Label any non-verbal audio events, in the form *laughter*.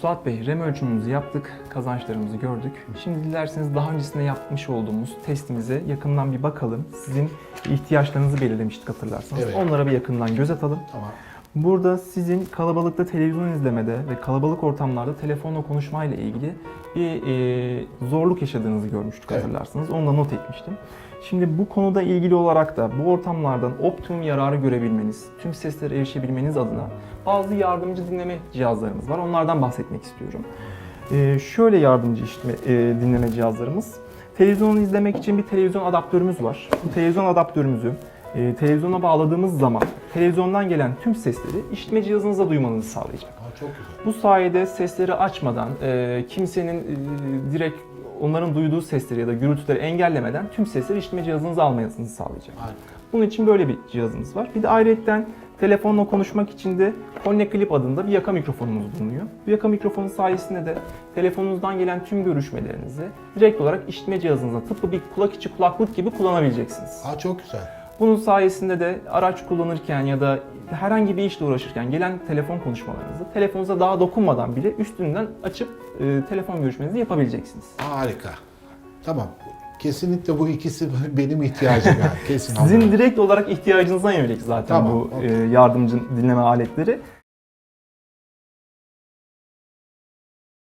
Suat Bey, REM ölçümümüzü yaptık, kazançlarımızı gördük. Şimdi dilerseniz daha öncesinde yapmış olduğumuz testimize yakından bir bakalım. Sizin ihtiyaçlarınızı belirlemiştik hatırlarsanız. Evet. Onlara bir yakından göz atalım. Tamam. Burada sizin kalabalıkta televizyon izlemede ve kalabalık ortamlarda telefonla konuşmayla ilgili bir e, zorluk yaşadığınızı görmüştük Evet. hatırlarsanız. Onu da not etmiştim. Şimdi bu konuda ilgili olarak da bu ortamlardan optimum yararı görebilmeniz, tüm seslere erişebilmeniz adına bazı yardımcı dinleme cihazlarımız var. Onlardan bahsetmek istiyorum. E, şöyle yardımcı işitme, e, dinleme cihazlarımız. Televizyonu izlemek için bir televizyon adaptörümüz var. Bu televizyon adaptörümüzü e, televizyona bağladığımız zaman televizyondan gelen tüm sesleri işitme cihazınıza duymanızı sağlayacak. Aa, çok güzel. Bu sayede sesleri açmadan, e, kimsenin e, direkt onların duyduğu sesleri ya da gürültüleri engellemeden tüm sesleri işitme cihazınıza almanızı sağlayacak. Harika. Bunun için böyle bir cihazımız var. Bir de ayrıyetten telefonla konuşmak için de Connect Clip adında bir yaka mikrofonumuz bulunuyor. Bu yaka mikrofonu sayesinde de telefonunuzdan gelen tüm görüşmelerinizi direkt olarak işitme cihazınıza tıpkı bir kulak içi kulaklık gibi kullanabileceksiniz. Aa, çok güzel. Bunun sayesinde de araç kullanırken ya da herhangi bir işle uğraşırken gelen telefon konuşmalarınızı telefonunuza daha dokunmadan bile üstünden açıp e, telefon görüşmenizi yapabileceksiniz. Harika. Tamam. Kesinlikle bu ikisi *laughs* benim ihtiyacım yani. Kesin. Sizin direkt olarak ihtiyacınıza yönelik zaten Tamam, bu okey. e, yardımcı dinleme aletleri.